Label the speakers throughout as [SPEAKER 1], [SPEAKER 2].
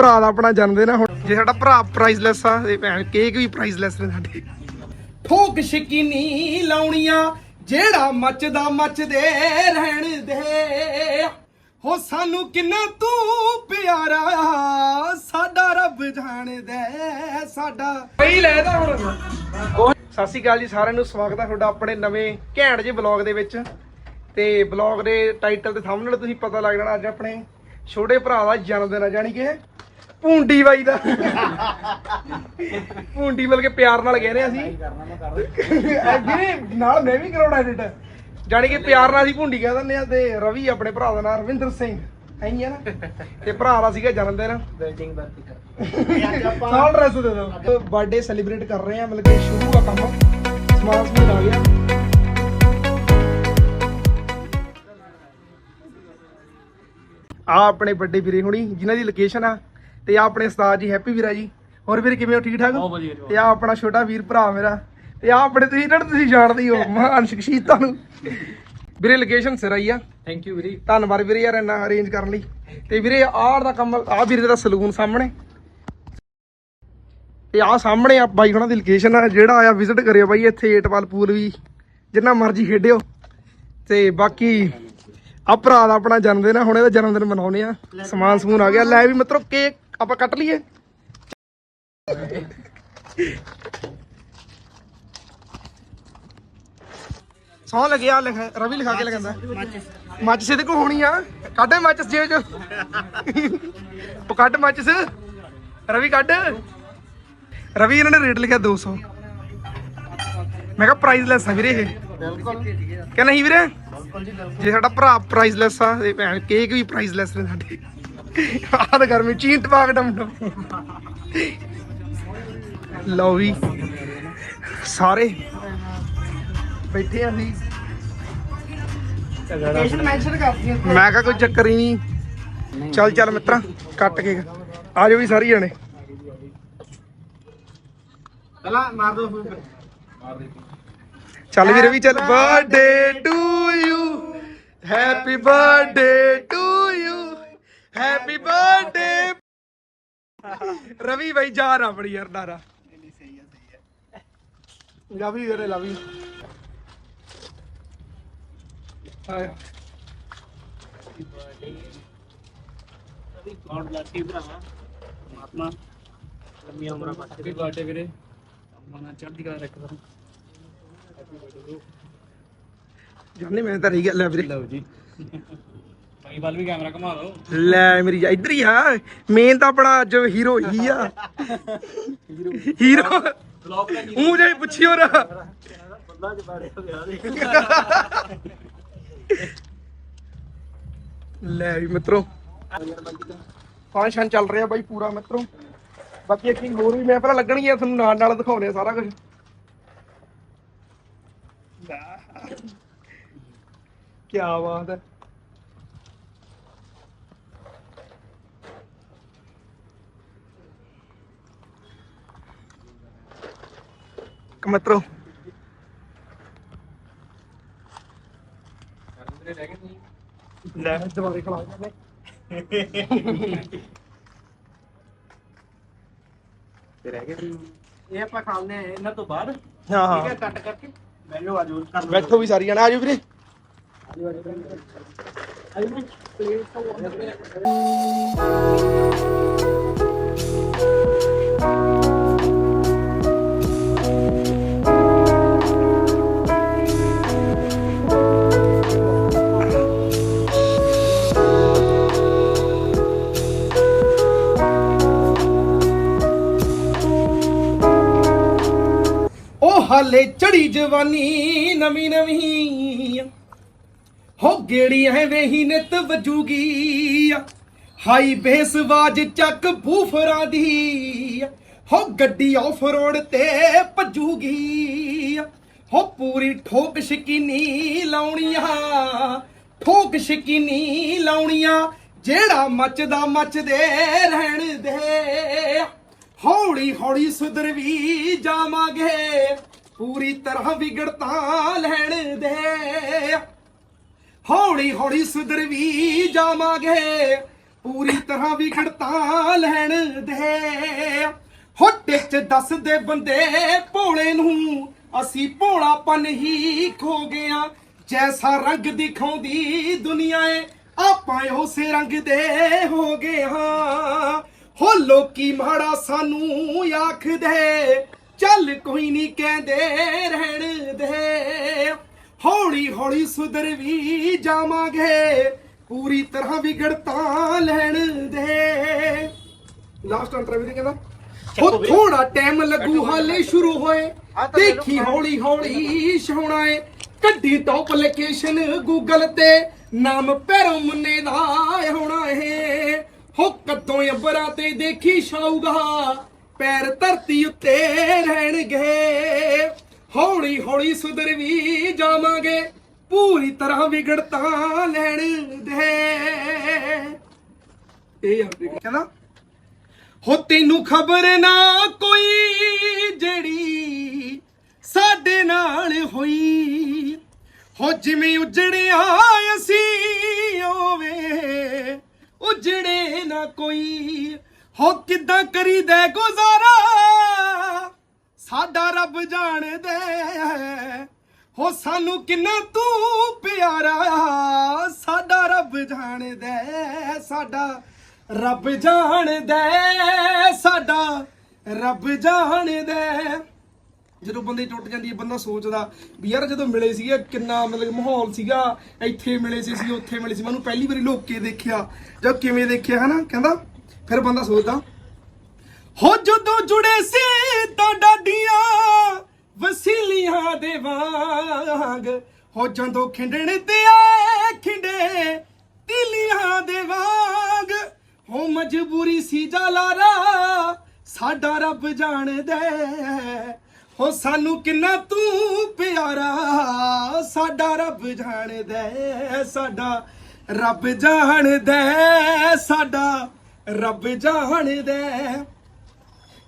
[SPEAKER 1] ਭਰਾ ਦਾ ਆਪਣਾ ਜਨਮ ਦਿਨ ਆ ਹੁਣ। ਜੇ ਸਾਡਾ ਭਰਾ ਪ੍ਰਾਈਜ਼ਲੈਸ ਆ ਤੇ ਭੈਣ ਕੇਕ ਵੀ ਪ੍ਰਾਈਜ਼ਲੈਸ ਨੇ ਸਾਡੇ। ਠੋਕ ਸ਼ਕੀਨੀ ਲਾਉਣੀਆਂ ਜਿਹੜਾ ਮੱਚਦਾ ਮੱਚਦੇ ਰਹਿਣ ਦੇ। ਹੋ ਸਾਨੂੰ ਕਿੰਨਾ ਤੂੰ ਪਿਆਰਾ ਸਾਡਾ ਰੱਬ ਜਾਣਦਾ ਸਾਡਾ। ਕਈ ਲੈਦਾ ਹੁਣ। ਸਤਿ ਸ਼੍ਰੀ ਅਕਾਲ ਜੀ ਸਾਰਿਆਂ ਨੂੰ ਸਵਾਗਤ ਹੈ ਤੁਹਾਡਾ ਆਪਣੇ ਨਵੇਂ ਘੈਂਟ ਜਿਹੇ ਬਲੌਗ ਦੇ ਵਿੱਚ। ਤੇ ਬਲੌਗ ਦੇ ਟਾਈਟਲ ਤੇ ਥੰਬਨੇਲ ਤੁਸੀਂ ਪਤਾ ਲੱਗ ਜਾਣਾ ਅੱਜ ਆਪਣੇ ਛੋਟੇ ਭਰਾ ਦਾ ਜਨਮ ਦਿਨ ਆ ਜਾਣੀ ਕਿ ਪੂੰਡੀ ਬਾਈ ਦਾ। ਪੂੰਡੀ ਮਿਲ ਕੇ ਪਿਆਰ ਨਾਲ ਕਹਿ ਰਹੇ ਅਸੀਂ ਵੀਰੇ ਨਾਲ ਮੈਂ ਵੀ ਕਰਾਉਣਾ ਐਡਿਟ ਜਾਣੀ ਕਿ ਪਿਆਰ ਨਾਲ ਅਸੀਂ ਭੁੰਡੀ ਕਹਿ ਦਿੰਦੇ ਆ ਤੇ ਰਵੀ ਆਪਣੇ ਭਰਾ ਦਾ ਨਾਮ ਰਵਿੰਦਰ ਸਿੰਘ। ਐਂ ਆ ਨਾ। ਤੇ ਭਰਾ ਦਾ ਸੀਗਾ ਜਨਮ ਦਿਨ।
[SPEAKER 2] ਬਿਲਡਿੰਗ ਵਰਤੀਕਰ
[SPEAKER 1] ਸਾਲ ਡਰੈਸ ਦੇ ਦੋ ਬਰਥਡੇ ਸੈਲੀਬ੍ਰੇਟ ਕਰ ਰਹੇ ਆ ਮਤਲਬ ਕਿ ਸ਼ੁਰੂ ਆ ਕੰਮ। ਸਮਾਨ ਸਮੂਨ ਆ ਗਿਆ। ਆ ਆਪਣੇ ਵੱਡੇ ਵੀਰੇ ਹੁਣੀ ਜਿਨ੍ਹਾਂ ਦੀ ਲੋਕੇਸ਼ਨ ਆ ਤੇ ਆ ਆਪਣੇ ਉਸਤਾਦ ਜੀ ਹੈਪੀ ਵੀਰਾ ਜੀ। ਹੋਰ ਵੀਰੇ ਕਿਵੇਂ ਹੋ? ਠੀਕ ਠਾਕ
[SPEAKER 2] ਬਹੁਤ ਵਧੀਆ ਜੀ,
[SPEAKER 1] ਤੇ ਆ ਆਪਣਾ ਛੋਟਾ ਵੀਰ ਭਰਾ ਮੇਰਾ। ਤੇ ਆ ਆਪਣੇ ਤੁਸੀਂ ਇਹਨਾਂ ਨੂੰ ਤੁਸੀਂ ਜਾਣਦੇ ਹੀ ਹੋ ਮਹਾਨ ਸ਼ਖਸੀਅਤ ਤੁਹਾਨੂੰ। ਵੀਰੇ ਲੋਕੇਸ਼ਨ ਸਿਰ ਆਈ ਆ।
[SPEAKER 2] ਥੈਂਕ ਯੂ ਵੀਰੇ।
[SPEAKER 1] ਧੰਨਵਾਦ ਵੀਰੇ ਯਾਰ ਇੰਨਾ ਅਰੇਂਜ ਕਰਨ ਲਈ। ਤੇ ਵੀਰੇ ਆਹ ਦਾ ਕੰਮ ਆ ਵੀਰੇ ਦਾ ਸਲੂਨ ਸਾਹਮਣੇ। ਤੇ ਆਹ ਸਾਹਮਣੇ ਆ ਬਾਈ ਹੁਣਾਂ ਦੀ ਲੋਕੇਸ਼ਨ ਆ ਜਿਹੜਾ ਆਇਆ ਵਿਜ਼ਿਟ ਕਰਿਓ ਬਾਈ ਇੱਥੇ ਏਟਵਾਲ ਪੂਲ ਵੀ। ਜਿੰਨਾ ਮਰਜ਼ੀ ਖੇਡਿਓ। ਤੇ ਬਾਕੀ ਆ ਭਰਾ ਦਾ ਆਪਣਾ ਜਨਮ ਦਿਨ ਆ ਹੁਣ ਇਹਦਾ ਜਨਮ ਦਿਨ ਮਨਾਉਨੇ ਆ। ਸਮਾਨ ਸਮੂਨ ਆ ਗਿਆ। ਲੈ ਵੀ ਮਤਲਬ ਕੇਕ ਆਪਾਂ ਕੱਟ ਲਈਏ। ਸੌ ਲੱਗਿਆ ਲਿਖਾ ਰਵੀ ਲਿਖਾ ਕੇ ਲਗਾਉਂਦਾ ਮੱਚ ਸਿੱਧ ਕੋ ਹੋਣੀ ਆ। ਕੱਢ ਮੱਚ ਜੇ ਜੋ। ਉਹ ਕੱਢ ਮੱਚ ਰਵੀ ਕੱਢ। ਰਵੀ ਇਹਨਾਂ ਨੇ ਰੇਟ ਲਿਖਿਆ 200 ਮੈਂ ਕਿਹਾ ਪ੍ਰਾਈਸ ਲੈਸ ਆ ਵੀਰੇ ਇਹ। ਕਿ ਨਹੀਂ ਵੀਰੇ? ਜੇ ਸਾਡਾ ਭਰਾ ਪ੍ਰਾਈਸ ਲੈਸ ਆ ਤੇ ਭੈਣ ਕੇਕ ਵੀ ਪ੍ਰਾਈਸ ਲੈਸ ਨੇ ਸਾਡੇ। ਆਹ ਤਾਂ ਗਰਮੀ ਚੀਂਟ ਪਾਕ ਡਮ ਡਮ ਲਓ ਵੀ ਸਾਰੇ ਬੈਠੇ ਆ ਅਸੀਂ। ਲੋਕੇਸ਼ਨ ਮੈਂਸ਼ਨ ਕਰਦੀ ਮੈਂ ਕਿਹਾ ਕੋਈ ਚੱਕਰ ਹੀ ਨਹੀਂ। ਚੱਲ ਚੱਲ ਮਿੱਤਰਾ ਕੱਟ ਕੇ ਆ ਜਾਓ ਵੀ ਸਾਰੀ ਜਣੇ।
[SPEAKER 2] ਪਹਿਲਾਂ ਮਾਰ ਦੋ
[SPEAKER 1] ਚੱਲ ਵੀਰੇ ਵੀ ਚੱਲ। Birthday to you happy birthday to you happy birthday Ravi ਬਾਈ ਜਾ ਰਾ ਬੜੀ ਯਾਰ ਡਾਰਾ ਲਵ ਯੂ ਵੀਰੇ ਲਵ ਯੂ ਹਾਏ
[SPEAKER 2] ਗੋਡ ਬlesਸ ਯੂ ਭਰਾਵਾ ਪਰਮਾਤਮਾ ਲੰਮੀਆਂ ਉਮਰਾਂ ਬਖਸ਼ੇ ਹੈਪੀ ਬਰਥਡੇ ਵੀਰੇ। ਮਨਾ ਚੜ੍ਹਦੀ ਕਲਾ ਰੱਖਦਾ।
[SPEAKER 1] ਜਾਨੇ ਮੈਂ ਤਾਂ ਰਹੀ ਗਿਆ ਲੈ ਵੀਰੇ।
[SPEAKER 2] ਲਓ ਜੀ। ਭਾਈ ਵੱਲ ਵੀ ਕੈਮਰਾ ਘੁਮਾ ਦਿਓ।
[SPEAKER 1] ਲੈ ਮੇਰੀ ਜਾ- ਇੱਧਰ ਹੀ ਆ। ਮੇਨ ਤਾਂ ਆਪਣਾ ਅੱਜ ਹੀਰੋ ਹੀ ਆ। ਹੀਰੋ
[SPEAKER 2] ਬਲੌਗ ਦਾ
[SPEAKER 1] ਮੂੰਹ ਜਾਈ ਪੁੱਛਿਓ ਰਾ
[SPEAKER 2] ਬੰਦਾ ਚ ਬਾੜੇ ਹੋ ਗਿਆ
[SPEAKER 1] ਲੈ ਵੀ ਮਿੱਤਰੋ। ਫੰਕਸ਼ਨ ਚੱਲ ਰਿਹਾ ਬਾਈ ਪੂਰਾ ਮਿੱਤਰੋ। ਬਾਕੀ ਇੱਕ ਚੀਜ਼ ਹੋਰ ਵੀ ਮੈਂ ਪਹਿਲਾਂ ਲੱਗਣੀ ਆ, ਤੁਹਾਨੂੰ ਨਾਲ ਨਾਲ ਦਿਖਾਉਣੇ ਆ ਸਾਰਾ ਕੁਝ। ਕੀ ਬਾਤ ਹੈ। ਕ ਮਿੱਤਰੋ ਲੈ ਦੁਬਾਰੇ ਖਲਾ ਜਾਂਦੇ
[SPEAKER 2] ਤੇ ਰਹਿ ਗਏ ਇਹ ਆਪਾਂ ਖਾਣੇ ਆ ਇਹਨਾਂ ਤੋਂ ਬਾਅਦ।
[SPEAKER 1] ਹਾਂ ਹਾਂ।
[SPEAKER 2] ਠੀਕ ਹੈ ਕੱਟ ਕਰਕੇ ਮੈਨੂੰ ਆਜੋ ਕਰ ਲਓ
[SPEAKER 1] ਬੈਠੋ ਵੀ ਸਾਰੀ ਜਣਾ ਆਜੋ ਵੀਰੇ। ਉਹ ਹਾਲੇ ਚੜੀ ਜਵਾਨੀ ਨਵੀਂ ਨਵੀਂ ਹੋ ਗੇੜੀ ਐ ਵੇਹੀ ਨਿਤ ਵਜੂਗੀ ਹਾਈ ਬੇਸ ਆਵਾਜ਼ ਚੱਕ ਬੂਫਰਾਂ ਦੀ ਹੋ ਗੱਡੀ ਆਫ ਰੋਡ ਤੇ ਭਜੂਗੀ ਹੋ ਪੂਰੀ ਠੋਕ ਸ਼ਕੀਨੀ ਲਾਉਣੀਆਂ, ਠੋਕ ਸ਼ਕੀਨੀ ਲਾਉਣੀਆਂ, ਜਿਹੜਾ ਮੱਚਦਾ ਮੱਚਦੇ ਰਹਿਣ ਦੇ। ਹੌਲੀ ਹੌਲੀ ਸੁਧਰ ਵੀ ਜਾਵਾਂਗੇ। ਪੂਰੀ ਤਰ੍ਹਾਂ ਵਿਗੜਤਾ ਲੈਣ ਦੇ। ਹੌਲੀ ਹੌਲੀ ਸੁਧਰ ਵੀ ਜਾਵਾਂਗੇ। ਪੂਰੀ ਤਰ੍ਹਾਂ ਵਿਗੜਤਾ ਲੈਣ ਦੇ। ਹੋਟੇ ਚ ਦੱਸਦੇ ਬੰਦੇ ਭੋਲੇ ਨੂੰ, ਅਸੀਂ ਭੋਲਾਪਨ ਹੀ ਖੋ ਗਿਆ ਜੈਸਾ ਰੰਗ ਦਿਖਾਉਂਦੀ ਦੁਨੀਆ ਏ, ਆਪਾਂ ਉਸੇ ਰੰਗ ਦੇ ਹੋ ਗਏ ਹਾਂ ਹੋ ਲੋਕੀ ਮਾੜਾ ਸਾਨੂੰ ਆਖਦੇ। ਚੱਲ ਕੋਈ ਨਹੀਂ ਕਹਿੰਦੇ ਰਹਿਣ ਦੇ। ਹੌਲੀ ਹੌਲੀ ਸੁਧਰ ਵੀ ਜਾਵਾਂਗੇ ਪੂਰੀ ਤਰ੍ਹਾਂ ਵਿਗੜਤਾ ਲੈਣ ਦੇ। ਲਾਸਟ ਅੰਤਰ ਵੀ ਕਹਿੰਦਾ ਉਹ ਥੋੜਾ ਟਾਈਮ ਲੱਗੂ ਹਾਲੇ ਸ਼ੁਰੂ ਹੋਏ। ਦੇਖੀ ਹੌਲੀ ਹੌਲੀ ਛਾਉਣਾ ਏ। ਕੱਢੀ ਟੌਪ ਲੋਕੇਸ਼ਨ ਗੂਗਲ ਤੇ। ਨਾਮ ਪੈਰੋਂ ਮੁੰਨੇ ਦਾ ਹੋਣਾ ਏ ਹੋ ਕਦੋਂ ਅੰਬਰਾਂ ਤੇ ਦੇਖੀ ਛਾਊਗਾ ਪੈਰ ਧਰਤੀ ਉੱਤੇ ਰਹਿਣਗੇ। ਹੌਲੀ ਹੌਲੀ ਸੁਧਰ ਵੀ ਜਾਵਾਂਗੇ। ਪੂਰੀ ਤਰ੍ਹਾਂ ਵਿਗੜਤਾ ਲੈਣ ਦੇ। ਇਹ ਯਾਰ ਕਹਿੰਦਾ ਹੋ ਤੈਨੂੰ ਖਬਰ ਨਾ ਕੋਈ ਜਿਹੜੀ ਸਾਡੇ ਨਾਲ ਹੋਈ। ਹੋ ਜਿਵੇਂ ਉਜੜਿਆ ਅਸੀਂ ਓਵੇਂ, ਉਜੜੇ ਨਾ ਕੋਈ। ਹੋ ਕਿੱਦਾਂ ਕਰੀ ਕਰੀਦਾ ਗੁਜ਼ਾਰਾ? ਸਾਡਾ ਰੱਬ ਜਾਣਦਾ। ਹੈ। ਹੋ ਸਾਨੂੰ ਕਿੰਨਾ ਤੂੰ ਪਿਆਰਾ। ਸਾਡਾ ਰੱਬ ਜਾਣਦਾ। ਸਾਡਾ ਰੱਬ ਜਾਣਦਾ। ਸਾਡਾ ਰੱਬ ਜਾਣਦਾ। ਜਦੋਂ ਬੰਦੇ ਟੁੱਟ ਜਾਂਦੀ ਹੈ, ਬੰਦਾ ਸੋਚਦਾ ਵੀ ਯਾਰ ਜਦੋਂ ਮਿਲੇ ਸੀਗੇ, ਕਿੰਨਾ ਮਤਲਬ ਮਾਹੌਲ ਸੀਗਾ। ਇੱਥੇ ਮਿਲੇ ਸੀ ਸੀ ਉੱਥੇ ਮਿਲੇ ਸੀ। ਮੈਨੂੰ ਪਹਿਲੀ ਵਾਰੀ ਲੋਕ ਦੇਖਿਆ। ਜਦ ਕਿਵੇਂ ਦੇਖਿਆ, ਹਨਾ? ਕਹਿੰਦਾ ਫਿਰ ਬੰਦਾ ਸੋਚਦਾ ਹੋ ਜਦੋਂ ਜੁੜੇ ਸੀ ਤਾਂ ਡਾਡੀਆਂ ਵਸੀਲੀਆਂ ਦੇ ਵਾਂਗ। ਹੋ ਜਦੋਂ ਖਿੰਡਣ ਤੇ ਆਏ ਖਿੰਡੇ ਤਿਲੀਆਂ ਦੇ ਵਾਂਗ। ਹੋ ਮਜਬੂਰੀ ਸੀ ਜਲਾਰਾ ਸਾਡਾ ਰੱਬ ਜਾਣਦਾ ਹੈ। ਹੋ ਸਾਨੂੰ ਕਿੰਨਾ ਤੂੰ ਪਿਆਰਾ ਸਾਡਾ ਰੱਬ ਜਾਣਦਾ ਹੈ, ਸਾਡਾ ਰੱਬ ਜਾਣਦਾ ਹੈ, ਸਾਡਾ ਰੱਬ ਜਾਣਦਾ ਹੈ।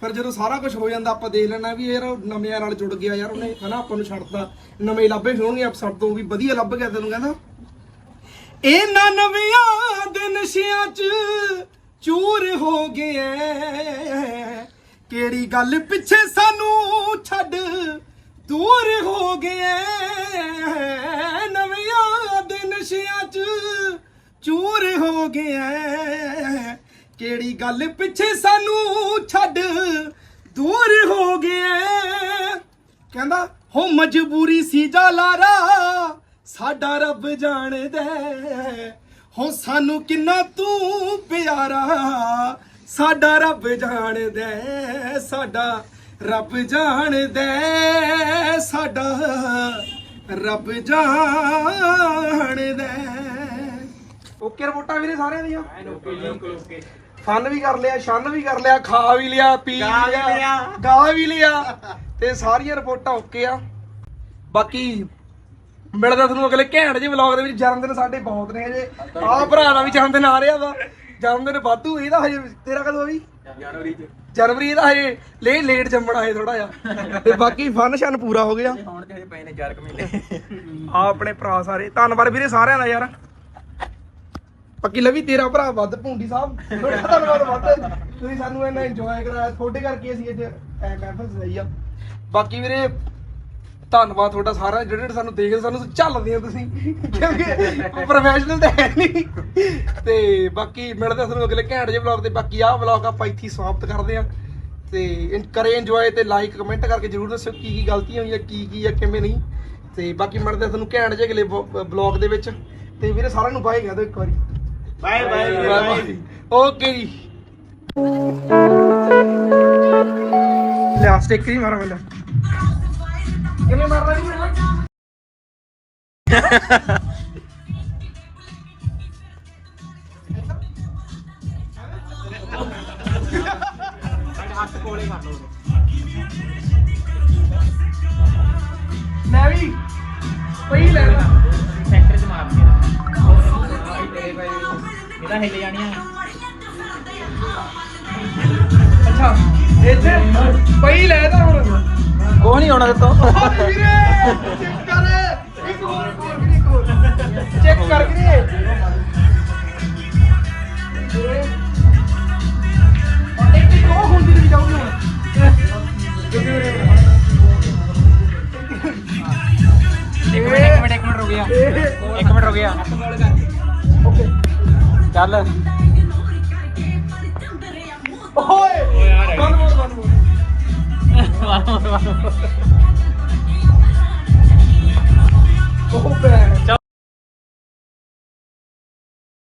[SPEAKER 1] ਪਰ ਜਦੋਂ ਸਾਰਾ ਕੁਝ ਹੋ ਜਾਂਦਾ, ਆਪਾਂ ਦੇਖ ਲੈਣਾ ਵੀ ਯਾਰ ਉਹ ਨਵਿਆਂ ਨਾਲ ਜੁੜ ਗਿਆ ਯਾਰ, ਉਹਨੇ ਹਨਾ ਆਪਾਂ ਨੂੰ ਛੱਡਦਾ ਨਵੇਂ ਲੱਭੇ ਹੋਣਗੇ ਅਫਸਰ ਤੋਂ ਵੀ ਵਧੀਆ ਲੱਭ ਗਿਆ ਤੈਨੂੰ ਕਹਿੰਦਾ। ਇਹਨਾਂ ਨਵਿਆਂ ਦੇ ਨਸ਼ਿਆਂ 'ਚ ਚੂਰ ਹੋ ਗਿਆ ਕਿਹੜੀ ਗੱਲ ਪਿੱਛੇ ਸਾਨੂੰ ਛੱਡ ਦੂਰ ਹੋ ਗਿਆ ਨਵਿਆਂ ਦੇ ਨਸ਼ਿਆਂ 'ਚ ਚੂਰ ਹੋ ਗਿਆ ਕਿਹੜੀ ਗੱਲ ਪਿੱਛੇ ਸਾਨੂੰ ਛੱਡ ਦੂਰ ਹੋ ਗਿਆ ਕਹਿੰਦਾ ਹੋ ਮਜਬੂਰੀ ਸੀ ਜਲਾਰਾ ਸਾਡਾ ਰੱਬ ਜਾਣਦਾ ਹੈ। ਸਾਨੂੰ ਕਿੰਨਾ ਤੂੰ ਪਿਆਰਾ ਸਾਡਾ ਰੱਬ ਜਾਣਦਾ ਸਾਡਾ ਰੱਬ ਜਾਣਦਾ ਸਾਡਾ ਰੱਬ ਜਾਣਦਾ। ਓਕੇ ਰਿਪੋਰਟਾਂ ਵੀਰੇ ਸਾਰਿਆਂ ਦੀਆਂ ਫਨ ਵੀ ਕਰ ਲਿਆ ਸ਼ਨ ਵੀ ਕਰ ਲਿਆ ਖਾ ਵੀ ਲਿਆ ਪੀ
[SPEAKER 2] ਗਾ ਵੀ
[SPEAKER 1] ਲਿਆ। ਗਾ ਵੀ ਲਿਆ। ਤੇ ਸਾਰੀਆਂ ਰਿਪੋਰਟਾਂ ਓਕੇ ਆ। ਬਾਕੀ ਮਿਲਦਾ ਤੁਹਾਨੂੰ ਅਗਲੇ ਘੈਂਟ ਜਿਹੇ ਵਲੌਗ ਦੇ ਵਿੱਚ। ਜਨਮ ਦਿਨ ਸਾਡੇ ਬਹੁਤ ਨੇ ਹਜੇ। ਆਹ ਭਰਾ ਦਾ ਵੀ ਜਨਮ ਦਿਨ ਆ ਰਿਹਾ ਵਾ। ਜਨਮ ਦਿਨ ਵਾਧੂ ਇਹਦਾ ਹਜੇ ਤੇਰਾ ਕਦੋਂ ਵੀ?
[SPEAKER 2] ਜਨਵਰੀ ਚ।
[SPEAKER 1] ਜਨਵਰੀ ਇਹਦਾ ਹਜੇ ਲੇ ਲੇਟ ਜੰਮਣਾ ਹੈ ਥੋੜਾ ਜਿਹਾ। ਤੇ ਬਾਕੀ ਫਨ ਸ਼ਨ ਪੂਰਾ ਹੋ ਗਿਆ।
[SPEAKER 2] ਹੁਣ ਤੇ ਹਜੇ ਪਏ ਨੇ 4 ਮਹੀਨੇ।
[SPEAKER 1] ਆ ਆਪਣੇ ਭਰਾ ਸਾਰੇ। ਧੰਨਵਾਦ ਵੀਰੇ ਸਾਰਿਆਂ ਦਾ ਯਾਰ। ਪੱਕੀ ਲਵੀ ਤੇਰਾ ਭਰਾ ਵੱਧ ਭੁੰਡੀ ਸਾਹਿਬ। ਤੁਹਾਡਾ ਧੰਨਵਾਦ ਵੱਧ। ਤੁਸੀਂ ਸਾਨੂੰ ਇੰਨਾ ਇੰਜੋਏ ਕਰਾਇਆ, ਤੁਹਾਡੇ ਕਰਕੇ ਅਸੀਂ ਅੱਜ ਐ ਮਹਿਫਲ ਸਜਾਈ ਆ। ਬਾਕੀ ਵੀਰੇ, ਧੰਨਵਾਦ ਤੁਹਾਡਾ ਸਾਰਾ, ਜਿਹੜੇ ਜਿਹੜੇ ਸਾਨੂੰ ਦੇਖਦੇ, ਸਾਨੂੰ ਝੱਲਦੇ ਆ ਤੁਸੀਂ। ਕਿਉਂਕਿ ਪ੍ਰੋਫੈਸ਼ਨਲ ਤਾਂ ਹੈ ਨਹੀਂ। ਤੇ ਬਾਕੀ ਮਿਲਦੇ ਆ ਤੁਹਾਨੂੰ ਅਗਲੇ ਘੈਂਟ ਜਿਹੇ ਵਲੌਗ ਤੇ। ਬਾਕੀ ਆਹ ਵਲੌਗ ਆਪਾਂ ਇੱਥੇ ਸਮਾਪਤ ਕਰਦੇ ਆ ਤੇ ਇਨ- ਕਰੇ ਇੰਜੋਏ ਤੇ ਲਾਈਕ ਕਮੈਂਟ ਕਰਕੇ ਜਰੂਰ ਦੱਸਿਓ ਕੀ ਕੀ ਗਲਤੀਆਂ ਹੋਈਆਂ, ਕੀ ਕੀ ਆ, ਕਿਵੇਂ ਨਹੀਂ। ਤੇ ਬਾਕੀ ਮਿਲਦੇ ਆ ਤੁਹਾਨੂੰ ਘੈਂਟ ਜਿਹੇ ਅਗਲੇ ਵਲੌਗ ਦੇ ਵਿੱਚ। ਤੇ ਵੀਰੇ ਸਾਰਿਆਂ ਨੂੰ ਬਾਏ ਕਹਿ ਦਿਓ ਇੱਕ ਵਾਰੀ।
[SPEAKER 2] ਬਾਏ ਬਾਏ ਬਾਏ
[SPEAKER 1] ਓਕੇ ਜੀ ਲਿਆ ਸਟਿੱਕ ਹੀ ਮਾਰਾ ਮੈਨੂੰ ਕਿਵੇਂ ਮਾਰਨਾ ਜੀ ਮੈਨੂੰ
[SPEAKER 2] ਹੱਥ ਕੋਲੇ ਕਰ ਲਓ
[SPEAKER 1] ਮੈਂ ਵੀ ਪਈ ਲੈਣਾ
[SPEAKER 2] ਇਹਦਾ ਹਿੱਲ ਜਾਣੀਆਂ
[SPEAKER 1] ਅੱਛਾ ਇੱਥੇ ਪਈ ਲੈ ਤਾਂ ਹੁਣ
[SPEAKER 2] ਕੋਈ ਨਹੀਂ ਆਉਣਾ ਦਿੱਤੋ
[SPEAKER 1] ਚੈੱਕ ਕਰ ਇੱਕ ਹੋਰ ਕੋਰ ਵੀ ਇੱਕ ਹੋਰ ਚੈੱਕ ਕਰ ਕਰੀਏ ਇੱਕ ਇੱਕ ਹੋਰ ਹੁੰਦੀ ਨਹੀਂ ਜਾਊਗੀ ਹੁਣ
[SPEAKER 3] ਇੱਕ ਮਿੰਟ ਇੱਕ ਮਿੰਟ ਰੁਕ ਗਿਆ ਇੱਕ ਮਿੰਟ ਰੁਕ ਗਿਆ
[SPEAKER 1] ਓਕੇ
[SPEAKER 3] ਚੱਲ
[SPEAKER 1] ਓਏ!
[SPEAKER 3] ਓਏ ਆ ਰਹਿ।
[SPEAKER 1] ਵਨ ਮੋਰ ਵਨ ਮੋਰ ਉਹ ਭੈਣ।